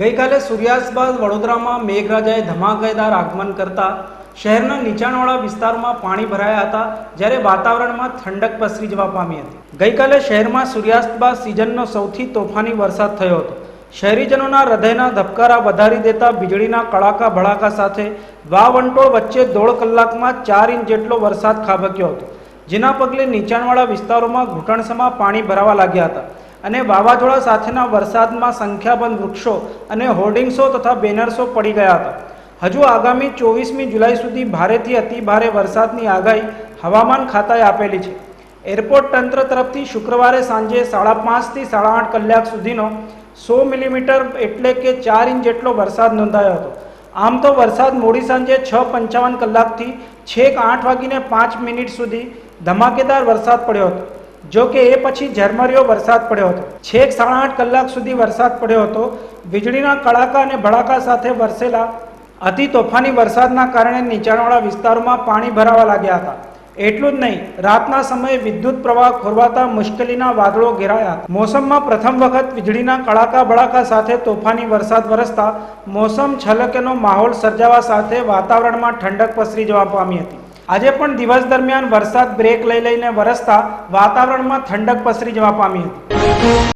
ગઈકાલે સૂર્યાસ્ત બાદ વડોદરામાં મેઘરાજાએ ધમાકેદાર આગમન કરતા શહેરના નીચાણવાળા વિસ્તારમાં પાણી ભરાયા હતા, જ્યારે વાતાવરણમાં ઠંડક પસરી જવા પામી હતી. ગઈકાલે શહેરમાં સૂર્યાસ્ત બાદ સિઝનનો સૌથી તોફાની વરસાદ થયો હતો. શહેરીજનોના હૃદયના ધબકારા વધારી દેતા વીજળીના કડાકા ભડાકા સાથે વાવંટોળ વચ્ચે દોઢ કલાકમાં ચાર ઇંચ જેટલો વરસાદ ખાબક્યો હતો, જેના પગલે નીચાણવાળા વિસ્તારોમાં ઘૂંટણસમાં પાણી ભરાવા લાગ્યા હતા. અને વાવાઝોડા સાથેના વરસાદમાં સંખ્યાબંધ વૃક્ષો અને હોર્ડિંગ્સો તથા બેનર્સો પડી ગયા હતા. હજુ આગામી ચોવીસમી જુલાઈ સુધી ભારેથી અતિ ભારે વરસાદની આગાહી હવામાન ખાતાએ આપેલી છે. એરપોર્ટ તંત્ર તરફથી શુક્રવારે સાંજે સાડા પાંચથી સાડા આઠ કલાક સુધીનો સો મિલીમીટર એટલે કે ચાર ઇંચ જેટલો વરસાદ નોંધાયો હતો. આમ તો વરસાદ મોડી સાંજે છ પંચાવન કલાકથી છેક આઠ વાગીને પાંચ મિનિટ સુધી ધમાકેદાર વરસાદ પડ્યો હતો. જો કે એ પછી ઝરમરિયો વરસાદ પડ્યો હતો. છેક સાડા આઠ કલાક સુધી વરસાદ પડ્યો હતો. વીજળીના કડાકા અને ભડાકા સાથે વરસેલા અતિ તોફાની વરસાદના કારણે નીચાણવાળા વિસ્તારોમાં પાણી ભરાવા લાગ્યા હતા. એટલું જ નહીં, રાતના સમયે વિદ્યુત પ્રવાહ ખોરવાતા મુશ્કેલીના વાદળો ઘેરાયા. મોસમમાં પ્રથમ વખત વીજળીના કડાકા, ભડાકા સાથે તોફાની વરસાદ વરસતા મોસમ છલકેનો માહોલ સર્જાવા સાથે વાતાવરણમાં ઠંડક પસરી જવા પામી હતી. આજે પણ દિવસ દરમિયાન વરસાદ બ્રેક લઈ લઈને વરસતા વાતાવરણમાં ઠંડક પસરી જવા પામી હતી.